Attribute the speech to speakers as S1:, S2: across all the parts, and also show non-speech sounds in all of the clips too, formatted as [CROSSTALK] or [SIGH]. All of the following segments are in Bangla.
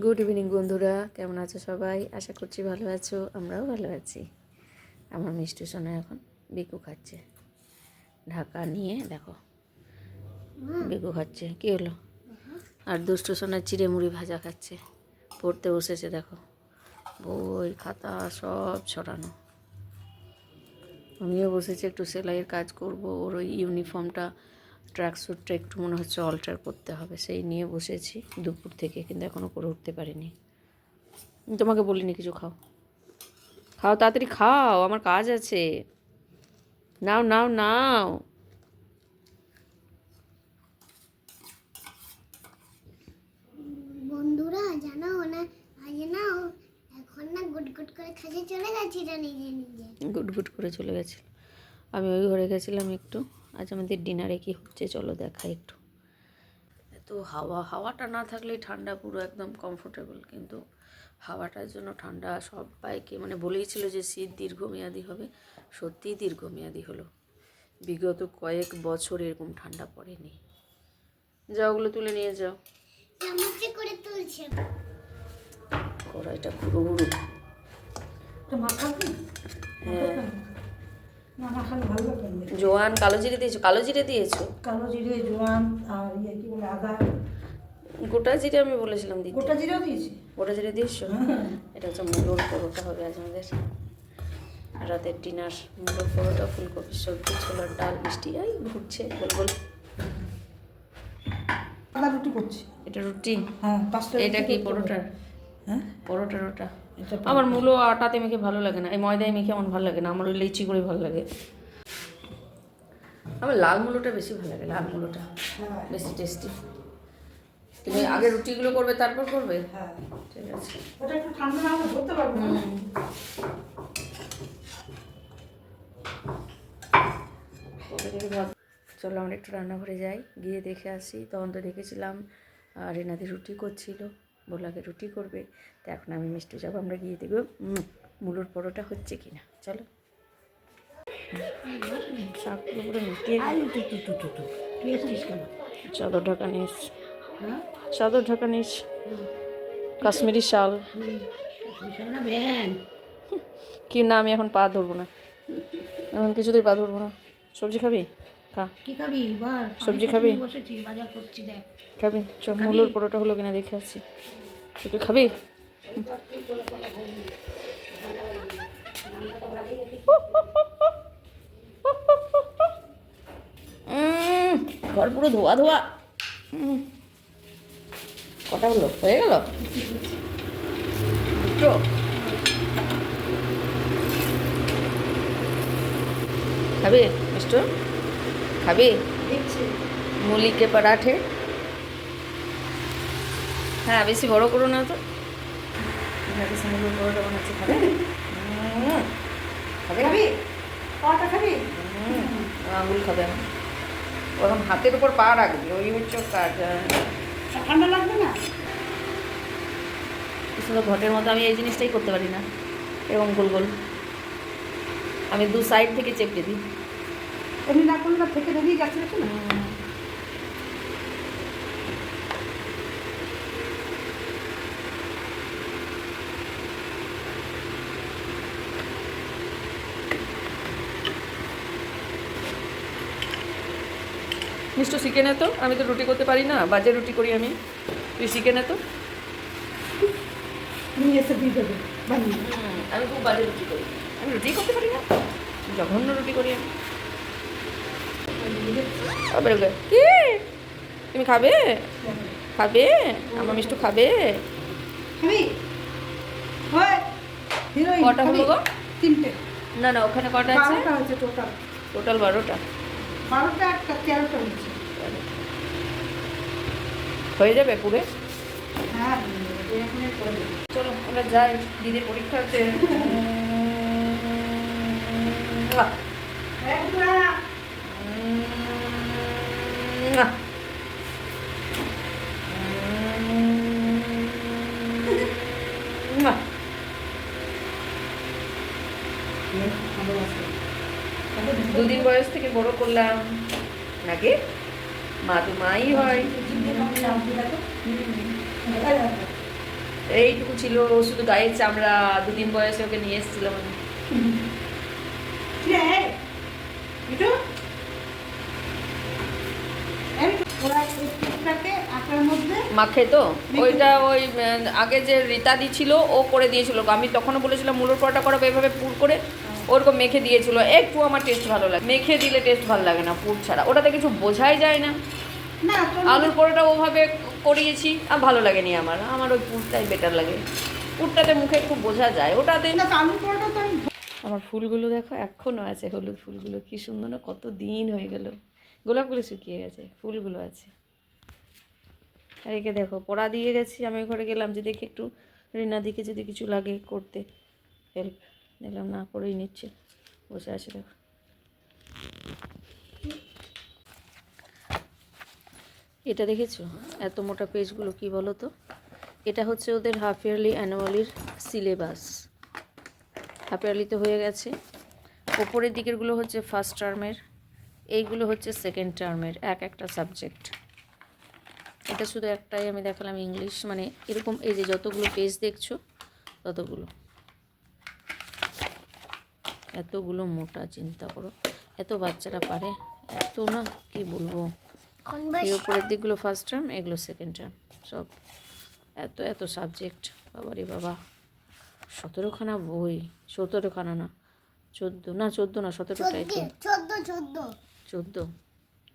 S1: গুড ইভিনিং বন্ধুরা। কেমন আছো সবাই? আশা করছি ভালো আছো। আমরাও ভালো আছি। আমার মিষ্টি সোনা এখন বিকু খাচ্ছে। ঢাকা নিয়ে দেখো। বিকু খাচ্ছে। কী হলো? আর দুষ্টু সোনা চিড়ে মুড়ি ভাজা খাচ্ছে। পড়তে বসেছে, দেখো। বই, খাতা সব ছড়ানো। আমিও বসেছি, একটু সেলাইয়ের কাজ করব। ওর ওই ইউনিফর্মটা ট্র্যাক স্যুটটা একটু মনে হচ্ছে অল্টার করতে হবে সেই নিয়ে বসেছি। দুপুর থেকে কিন্তু এখনও করে উঠতে পারিনি। তোমাকে বলিনি কিছু খাও? খাও তাড়াতাড়ি খাও আমার কাজ আছে। নাও নাও নাও।
S2: বন্ধুরা জানো না আজ না এখন না গুট করে খাসে চলে গেছি নিজে নিজে?
S1: গুট গুট করে চলে গেছিল। আমি ওই ঘরে গেছিলাম একটু। আজ আমাদের ডিনারে কি হচ্ছে চলো দেখা একটু। এত হাওয়া হাওয়াটা না থাকলেই ঠান্ডা পুরো একদম কমফোর্টেবল কিন্তু হাওয়াটার জন্য ঠান্ডা সবাইকে মানে বলেইছিল যে শীত দীর্ঘমেয়াদী হবে সত্যিই দীর্ঘমেয়াদী হলো। বিগত কয়েক বছর এরকম ঠান্ডা পড়েনি। যাও ওগুলো তুলে নিয়ে যাও।
S2: করে তুলছে
S1: কড়াইটা পুরো পুরো হ্যাঁ। জোয়ান কালো জিরে দিয়েছ? কালো জিরে দিয়েছ?
S3: কালো জিরে জোয়ান আর ইয়ে কি বলে আদা।
S1: গোটা জিরে আমি বলেছিলাম দিতে।
S3: গোটা জিরেও দিয়েছি।
S1: গোটা জিরে দিয়েছ?
S3: হ্যাঁ।
S1: এটা হচ্ছে মুলোর পরোটা হবে আজ আমাদের। রাতের ডিনার মুলোর পরোটা ফুলকপির সবজি ছোলার ডাল মিষ্টি এই ঘুরছে গোল গোল।
S3: আদা রুটি করছি।
S1: এটা রুটি?
S3: হ্যাঁ পাঁচটা
S1: এটা কি। পরোটার?
S3: হ্যাঁ?
S1: পরোটার ওটা।
S3: এটা
S1: আমার মূলো আটাতে মেখে ভালো লাগে না এই ময়দায় মেখে আমার ভালো লাগে না আমার ওই লিচি করে ভালো লাগে। আমার লাল মূলোটা বেশি ভালো লাগে লাল মূলোটা
S3: হ্যাঁ।
S1: বেশি টেস্টি তুমি আগে রুটিগুলো করবে তারপর করবে?
S3: হ্যাঁ।
S1: ঠিক আছে।
S3: ওটা একটু ঠান্ডা না হলে ধরতে পারব
S1: চলো আমরা একটু রান্নাঘরে যাই গিয়ে দেখে আসি। তখন তো দেখেছিলাম রেনাদি রুটি করছিল। বলাকে রুটি করবে তো এখন আমি মিষ্টি যাব আমরা গিয়ে দেখব মুলোর পরোটা হচ্ছে কি না। চলো শাকগুলো পুরো মিটিয়ে চাদর ঢাকা নিস চাদর ঢাকা নিস কাশ্মীরি শাল। কি না আমি এখন পা ধরবো না। এখন কিছুতেই পা ধরবো না। সবজি খাবি? খা।
S3: কি খাবি? বল
S1: সবজি খাবি
S3: বসেছি বাজার করছি দেখ।
S1: খাবি? চ মুলোর পরোটা হলো কিনা দেখে আসছি। তুই খাবি? ঘর পুরো ধোয়া ধোয়া। কটা হলো? হয়ে গেল? খাবি মিষ্ট খাবি
S3: দেখছি
S1: मूली के पराठे হ্যাঁ বেশি বড় করো না তো ভাবি মুলোর পরোটা বানাচ্ছি খাবে উম, খাবে
S3: খাবি কটা খাবি
S1: হুম, আঙুল খাবে না ও এখন হাতের উপর পা রাখবে ওই হচ্ছে ওর কাজ হ্যাঁ।
S3: ঠান্ডা লাগবে না
S1: কি সুন্দর ঘটের মতো আমি এই জিনিসটাই করতে পারি না এরকম গোল গোল আমি দু সাইড থেকে চেপে দিই
S3: এমনি না করলে থেকে বেরিয়ে যাচ্ছে না।
S1: মিষ্টি শিখে নে তো আমি তো রুটি করতে পারি না বাজে রুটি করি আমি। তুই শিখে নে তো। আমি খুব বাজে রুটি করি। আমি রুটি করতে পারি না জঘন্য রুটি করি আমি। আবার কি? তুমি খাবে? খাবে? আমার মিষ্টু খাবে?
S3: হয়।
S1: কটা হলো গো?
S3: তিনটে।
S1: না না ওখানে কটা আছে?
S3: টোটাল
S1: টোটাল বারোটা।
S3: বারোটা একটা তেরোটা হয়েছে।
S1: হয়ে যাবে পুরে?
S3: হ্যাঁ
S1: চলো আমরা যাই। দিদির পরীক্ষা আছে। [LAUGHS] দুদিন বয়স থেকে বড় করলাম। নাকি মা তো মাই হয়। এইটুকু ছিল, শুধু গায়ের চামড়া, দুদিন বয়সে ওকে নিয়ে এসেছিলাম আমি
S3: কিরে, এই, একটু। এই, ওরা এই কেকটাকে আটার মধ্যে
S1: মাখে তো? ওইটা ওই আগে যে রীতাদি ছিল ও করে দিয়েছিল। আমি তখনও বলেছিলাম মুলোর পরোটা করাবো এভাবে পুর করে ওরকম মেখে দিয়েছিল। একটু আমার টেস্ট ভালো লাগে। মেখে দিলে টেস্ট ভালো লাগে না পুর ছাড়া। ওটাতে কিছু বোঝাই যায় না।
S3: না
S1: আলুর পরোটা ওভাবে করিয়েছি আর ভালো লাগেনি আমার। আমার ওই পুরটাই বেটার লাগে। পুরটাতে মুখে খুব বোঝা যায়। ওটাতে
S3: না আলুর পরোটা
S1: আমার ফুলগুলো দেখো এখনও আছে হলুদ ফুলগুলো। কি সুন্দর না কত দিন হয়ে গেল। গোলাপগুলো শুকিয়ে গেছে, ফুলগুলো আছে। আর একে দেখো, পড়া দিয়ে গেছি, আমি ঘরে গেলাম যে দেখি একটু রিনা দিকে যদি কিছু লাগে করতে। হেল্প দেখলাম না, করেই নিচ্ছে, বসে আছে দেখো। এটা দেখেছ? এত মোটা পেজগুলো কি বলো তো এটা হচ্ছে ওদের হাফ ইয়ারলি অ্যানুয়ালির সিলেবাস হাফ ইয়ারলি তো হয়ে গেছে। ওপরের দিকেরগুলো হচ্ছে ফার্স্ট টার্মের এইগুলো হচ্ছে সেকেন্ড টার্মের এক একটা সাবজেক্ট এটা শুধু একটাই আমি দেখালাম ইংলিশ মানে এরকম এই যে যতগুলো পেজ দেখছ ততগুলো। এতগুলো মোটা চিন্তা করো। এত বাচ্চারা পারে এত না কি বলব? এই উপরের দিকগুলো ফার্স্ট টার্ম এগুলো সেকেন্ড টার্ম সব। এত এত সাবজেক্ট বাবারে বাবা। সতেরোখানা বই সতেরোখানা না চোদ্দ না চোদ্দ না সতেরোটাই
S2: চোদ্দ চোদ্দ।
S1: চোদ্দ।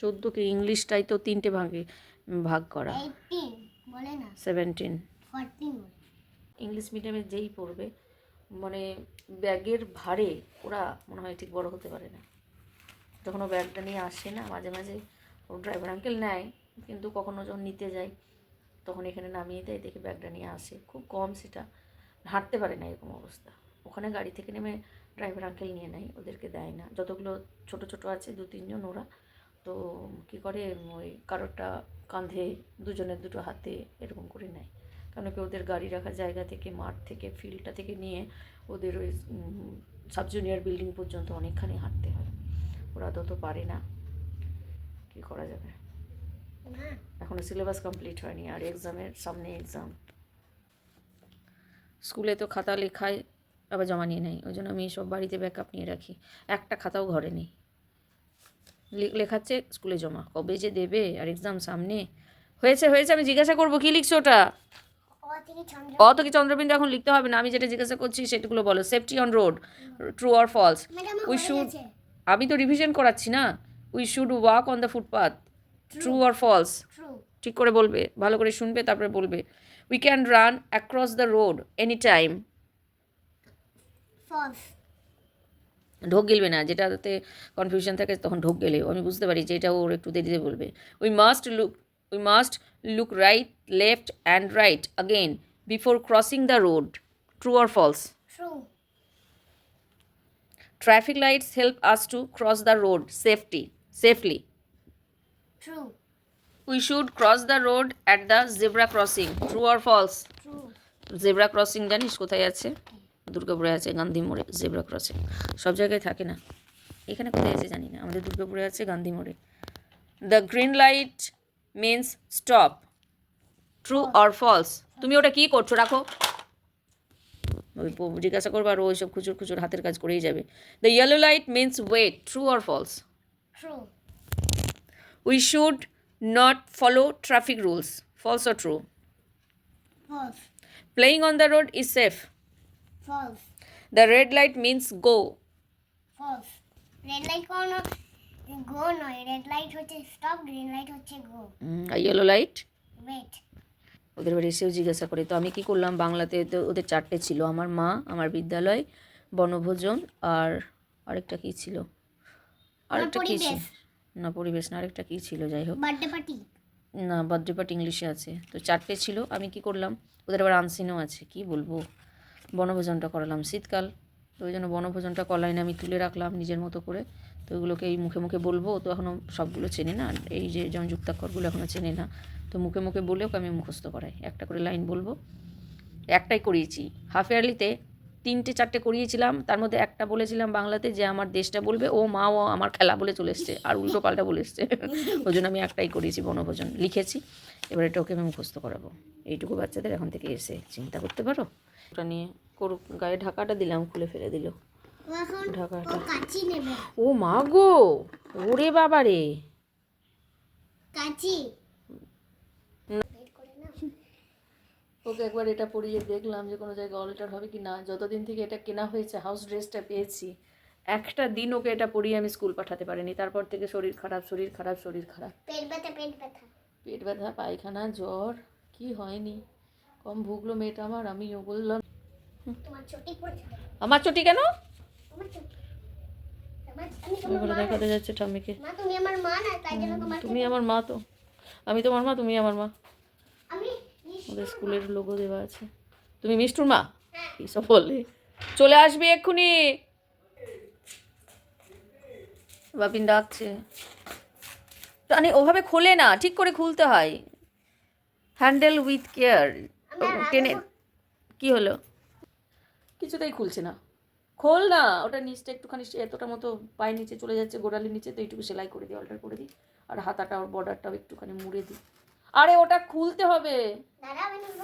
S1: চোদ্দোকে ইংলিশটাই তো তিনটে ভাগে ভাগ করা।
S2: বলে না।
S1: সেভেন্টিন ইংলিশ মিডিয়ামে যেই পড়বে মানে ব্যাগের ভারে ওরা মনে হয় ঠিক বড় হতে পারে না। যখন ও ব্যাগটা নিয়ে আসে না মাঝে মাঝে ও ড্রাইভার আঙ্কেল নেয় কিন্তু কখনো যখন নিতে যাই তখন এখানে নামিয়ে দেয় দেখে ব্যাগটা নিয়ে আসে। খুব কম সেটা হাঁটতে পারে না এরকম অবস্থা। ওখানে গাড়ি থেকে নেমে ড্রাইভার আঙ্কেল নিয়ে নেয়, ওদেরকে দেয় না। যতগুলো ছোট ছোট আছে, দু তিনজন ওরা। তো কি করে, ওই কারোরটা কাঁধে, দুজনের দুটো হাতে এরকম করে নেয়। কেন কি ওদের গাড়ি রাখার জায়গা থেকে, মাঠ থেকে ফিল্ডটা থেকে নিয়ে ওদের ওই সাব জুনিয়র বিল্ডিং পর্যন্ত অনেকখানি হাঁটতে হয়। ওরা তত পারে না। কি করা যাবে? এখনও সিলেবাস কমপ্লিট হয়নি, আর এক্সামের সামনে এক্সাম স্কুলে তো খাতা লেখায় আবার জমা নিয়ে নেয় ওই জন্য আমি সব বাড়িতে ব্যাকআপ নিয়ে রাখি। একটা খাতাও ঘরে নেই। লেখাচ্ছে স্কুলে জমা। কবে যে দেবে আর এক্সাম সামনে। হয়েছে হয়েছে আমি জিজ্ঞাসা করব কী লিখছো ওটা? অত কি চন্দ্রবিন্দু এখন লিখতে হবে না আমি যেটা জিজ্ঞাসা করছি সেগুলো বলো। Safety on road
S2: true
S1: or
S2: false
S1: we
S2: should
S1: আমি তো রিভিশন করাচ্ছি না। We should walk on the footpath true or
S2: false
S1: ঠিক করে বলবে ভালো করে শুনবে তারপরে বলবে। We can run across the road any time
S2: false
S1: ঢোক গেলবে না যেটাতে কনফিউশন থাকে তখন ঢোক গেলে। আমি বুঝতে পারি যে এটা ওর একটু দেরিতে বলবে। We must look we must look right left and right again before crossing the road true or false
S2: true
S1: Traffic lights help us to cross the road safety, safely.
S2: True
S1: We should cross the road at the zebra crossing. True or false? Zebra crossing জানিস কোথায় আছে? দুর্গাপুরে আছে গান্ধী মোড়ে জেব্রা ক্রসিং। সব জায়গায় থাকে না। এখানে কোথায় আছে জানি না। আমাদের দুর্গাপুরে আছে গান্ধী মোড়ে। The green light means stop true or false তুমি ওটা কি করছ? রাখো। ওই জিজ্ঞাসা করব আর ওইসব খুচুর খুচুর হাতের কাজ করেই যাবে। The yellow light means wait true or false
S2: true
S1: we should not follow traffic rules. False or true?
S2: False
S1: playing on the road is safe.
S2: False
S1: the red light means go.
S2: False red light কোনো গো নয় রেড লাইট হচ্ছে স্টপ গ্রিন লাইট হচ্ছে go
S1: mm, a yellow light?
S2: Wait
S1: ওদের বাড়ি এসেও জিজ্ঞাসা করে তো আমি কি করলাম? বাংলাতে তো ওদের চারটে ছিল আমার মা আমার বিদ্যালয় বনভোজন আর আরেকটা কি ছিল? আরেকটা কি ছিল। না পরিবেশ না আরেকটা কি ছিল? যাই হোক।
S2: Birthday party.
S1: না বার্থডে পার্টি ইংলিশে আছে। তো চারটে ছিল আমি কি করলাম? ওদের আবার আনসিনও আছে কি বলব? বনভোজনটা করালাম। শীতকাল, তো ওই জন্য বনভোজনটা কলাইনে আমি তুলে রাখলাম নিজের মতো করে। তো ওইগুলোকে এই মুখে মুখে বলব তো এখনও সবগুলো চেনে না। এই যে যুক্তাক্ষরগুলো এখনও চেনে না। তো মুখে মুখে বলেও আমি মুখস্থ করাই। একটা করে লাইন বলব। একটাই করিয়েছি। হাফ ইয়ারলিতে তিনটে চারটে করিয়েছিলাম। তার মধ্যে একটা বলেছিলাম বাংলাতে যে আমার দেশটা বলবে ও মা ও আমার খেলা বলে চলে এসছে আর উল্টো পাল্টা বলে এসছে। [LAUGHS] ওই জন্য আমি একটাই করিয়েছি বনভোজন। লিখেছি। এবার এটা ওকে আমি মুখস্থ করাবো। এইটুকু বাচ্চাদের এখন থেকে এসে চিন্তা করতে পারো? ওটা নিয়ে করুক গায়ে ঢাকাটা দিলাম খুলে ফেলে দিল। ঢাকাটা।
S2: ও
S1: মা গো! ওরে বাবা রে
S2: কাচি।
S1: ওকে একবার এটা পরিয়ে দেখলাম যে কোনো জায়গায় অল্টার হবে কি না। যতদিন থেকে এটা কেনা হয়েছে হাউস ড্রেসটা পেয়েছি একটা দিন ওকে এটা পরিয়ে আমি স্কুল পাঠাতে পারিনি। তারপর থেকে শরীর খারাপ শরীর খারাপ শরীর খারাপ।
S2: পেট ব্যথা পেট ব্যথা।
S1: পেট ব্যথা পায়খানা জ্বর কি হয়নি? কম ভুগলো মেয়েটা আমার আমিও বললাম। আমার চটি কেন? দেখাতে যাচ্ছে ঠাম্মিকে।
S2: তুমি আমার মা
S1: তো। আমি তোমার মা তুমি আমার মা। ওদের স্কুলের লোগো দেওয়া আছে। তুমি মিষ্টুর মা? এইসব বলে চলে আসবি এক্ষুনি। বাপিন ডাকছে। মানে ওভাবে খোলে না, ঠিক করে খুলতে হয়। হ্যান্ডেল উইথ কেয়ার টেনে কি হলো? কিছুতেই খুলছে না। খোল না, ওটা নিচটা একটুখানি এতটা মতো পায়ের নিচে চলে যাচ্ছে, গোড়ালির নিচে, তো এইটুকু সেলাই করে দিই, অল্টার করে দিই। আর হাতাটা, ওর বর্ডারটাও একটুখানি মুড়ে দিই। আরে ওটা খুলতে হবে।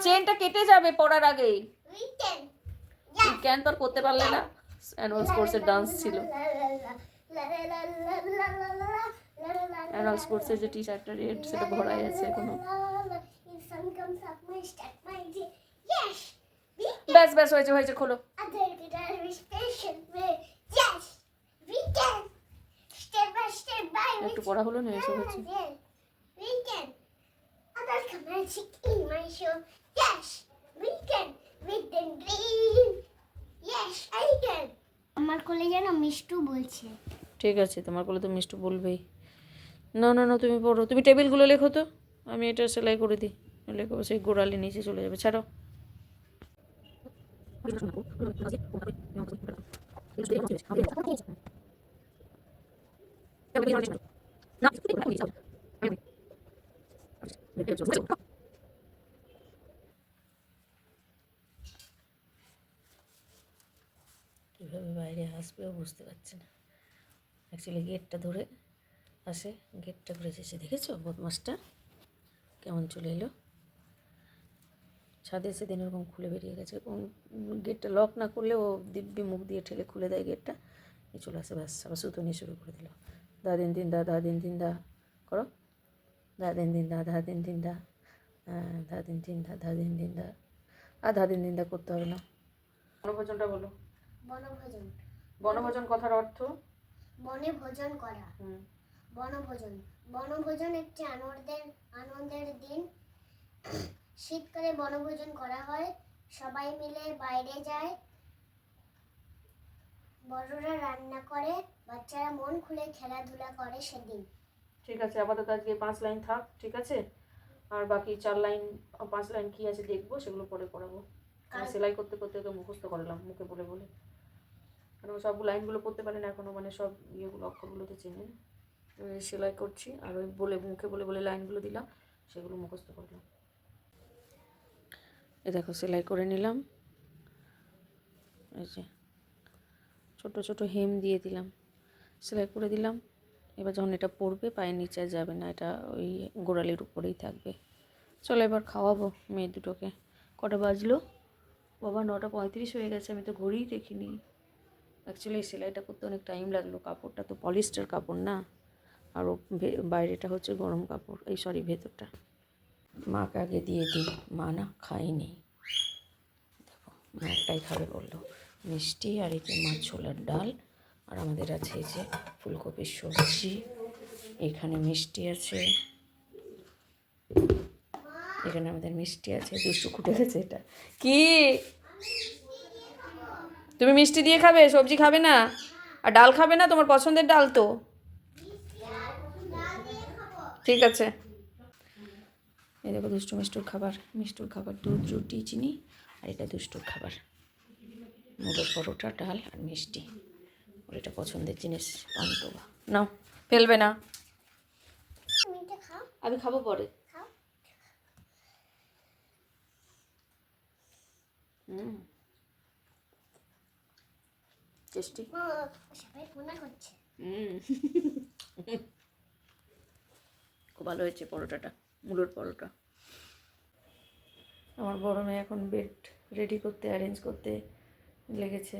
S1: চেনটা কেটে যাবে পড়ার আগেই। ক্যান তোর করতে পারলে না। অ্যানুয়াল স্পোর্টসের ডান্স ছিল। অ্যানুয়াল স্পোর্টসের যে টি শার্টটা রেড সেটা ভরাই আছে
S2: এখনও।
S1: ব্যাস ব্যাস হয়েছে হয়েছে খোলো। একটু পড়া হলো না এসব হচ্ছে
S2: Magic in my show. Yes. We can. With the dream. Yes, I can. আমার কোলে যেন মিষ্টু বলছে
S1: ঠিক আছে তোমার বলে তো মিষ্টু বলবেই না না না তুমি পড়ো তুমি টেবিলগুলো লেখো তো আমি এটা সেলাই করে দিই লেখো সেই গোড়ালি নিচে চলে যাবে ছাড়ো কীভাবে আসবেও বুঝতে পারছে না। অ্যাকচুয়ালি গেটটা ধরে আসে গেটটা ঘুরে এসেছে দেখেছ? বদমাসটা কেমন চলে এলো? ছাদে এসে দিন এরকম খুলে বেরিয়ে গেছে। এবং গেটটা লক না করলে ও দিব্যি মুখ দিয়ে ঠেলে খুলে দেয় গেটটা চলে আসে ব্যাস আবার সুতো নিয়ে শুরু করে দিল। দা দিন দিন দা দা দিন দিন দা করো। দা দিন দিন দা ধা দিন দিন দা হ্যাঁ ধা দিন দিন দা ধা দিন দিন দা। আর ধা দিন দিন দা করতে হবে না। বনভোজনটা বলো।
S2: বনভোজন
S1: বনভোজন কথার অর্থ?
S2: বনে ভোজন করা বনভোজন। বনভোজন একটি আনন্দের আনন্দের দিন। শীতকালে বনভোজন করা হয়। সবাই মিলে বাইরে যায়। বড়রা রান্না করে। বাচ্চারা মন খুলে খেলাধুলা করে সেদিন।
S1: ঠিক আছে আপাতত আজকে পাঁচ লাইন থাক ঠিক আছে? আর বাকি চার লাইন পাঁচ লাইন কি আছে দেখব সেগুলো পরে পড়াবো। সেলাই করতে করতে ওকে মুখস্থ করলাম মুখে বলে বলে। কারণ সব লাইনগুলো পড়তে পারে না এখনও মানে সব ইয়েগুলো অক্ষরগুলো তো চেনে আমি সেলাই করছি, আর ওই বলে, মুখে বলে বলে লাইনগুলো দিলাম, সেগুলো মুখস্থ করলাম। এ দেখো, সেলাই করে নিলাম। এই যে, ছোট ছোট হেম দিয়ে দিলাম। সেলাই করে দিলাম। এবার যখন এটা পড়বে, পায়ের নিচে যাবে না, এটা ওই গোড়ালির উপরেই থাকবে। চলো এবার খাওয়াবো মেয়ে দুটোকে। কটা বাজলো? বাবা, নটা পঁয়ত্রিশ হয়ে গেছে, আমি তো ঘড়িই দেখিনি। অ্যাকচুয়ালি সেলাইটা করতে অনেক টাইম লাগল। কাপড়টা তো পলিস্টার কাপড় না? আর বাইরেটা হচ্ছে গরম কাপড়। এই সরি ভেতরটা। মাকে আগে দিয়ে দিই। মা না খায়নি। দেখো, মা একটাই খাবে বলল। মিষ্টি আর এই যে মাছ ছোলার ডাল। আর আমাদের আছে এই যে ফুলকপির সবজি। এখানে মিষ্টি আছে। এখানে আমাদের মিষ্টি আছে। দুষ্টু খুঁটে গেছে এটা। কি? তুমি মিষ্টি দিয়ে খাবে, সবজি খাবে না? আর ডাল খাবে না? তোমার পছন্দের ডাল তো। ঠিক আছে। এই দেখো দুষ্টু মিষ্টুর খাবার মিষ্টুর খাবার দুধ, রুটি, চিনি, আর এটা দুষ্টুর খাবার। মুগের পরোটা, ডাল আর মিষ্টি। ওর এটা পছন্দের জিনিস পান্তবা নাও, ফেলবে না। আমি খাব পরে। হুম। টেস্টি। খুব ভালো হয়েছে পরোটাটা মুলোর পরোটা। আমার বড় মেয়ে এখন বেড রেডি করতে অ্যারেঞ্জ করতে লেগেছে।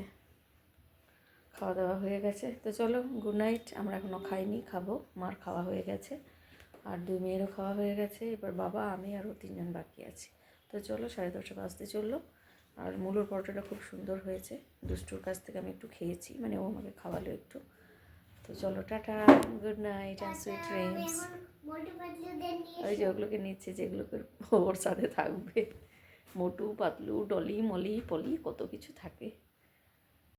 S1: খাওয়া দাওয়া হয়ে গেছে। তো চলো গুড নাইট আমরা এখনও খাইনি খাব। মার খাওয়া হয়ে গেছে। আর দুই মেয়েরও খাওয়া হয়ে গেছে। এবার বাবা আমি আরও তিনজন বাকি আছি। তো চলো সাড়ে দশটা বাজতে চলল। আর মুলোর পরোটাটা খুব সুন্দর হয়েছে। দুষ্টুর কাছ থেকে আমি একটু খেয়েছি মানে ও আমাকে খাওয়ালো একটু। তো চলো, tata good
S2: night and sweet dreams
S1: ওই যে ওগুলোকে নিচ্ছে যেগুলোকে ওর সাথে থাকবে। Motu, Patlu, Dolly, Molly, Polly, কত কিছু থাকে।